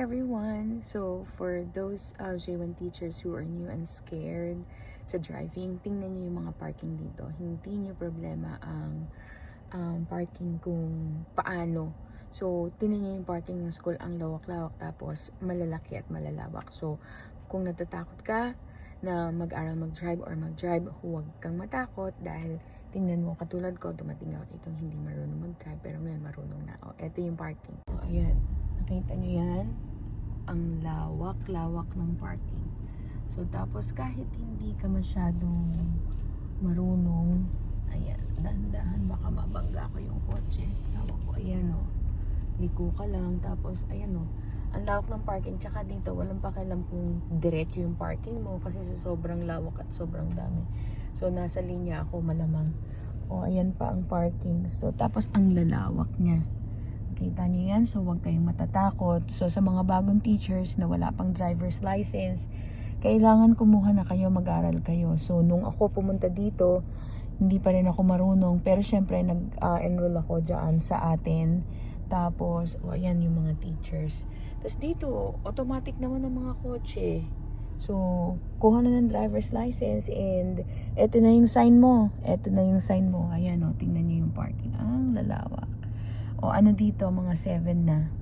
everyone! So, for those uh, J1 teachers who are new and scared sa driving, tingnan nyo yung mga parking dito. Hindi nyo problema ang um, parking kung paano. So, tingnan nyo yung parking ng school, ang lawak-lawak, tapos malalaki at malalawak. So, kung natatakot ka na mag-aral mag-drive or mag-drive, huwag kang matakot dahil tingnan mo, katulad ko, dumating ako dito hindi marunong mag-drive, pero ngayon marunong na ako. Ito yung parking. O, ayan. Nakita nyo yan? Ang lawak-lawak ng parking. So, tapos kahit hindi ka masyadong marunong, ayan, dahan-dahan, baka mabangga ko yung kotse. Tawag ko, ayan o. Liko ka lang, tapos, ayan o. Ang lawak ng parking, tsaka dito, walang pakialam kung diretso yung parking mo kasi sa sobrang lawak at sobrang dami. So, nasa linya ako malamang. O, ayan pa ang parking. So, tapos ang lalawak niya. Kita niyo yan, so huwag kayong matatakot. So, sa mga bagong teachers na wala pang driver's license, kailangan kumuha na kayo, mag-aral kayo. So, nung ako pumunta dito, hindi pa rin ako marunong. Pero syempre, nag-enroll ako dyan sa atin. Tapos, o ayan yung mga teachers. Tapos dito, automatic naman ang mga kotse. So, kuha na ng driver's license and eto na yung sign mo. Eto na yung sign mo. Ayan o, tingnan niyo yung parking. Ang lalawak. O ano dito, mga 7 na.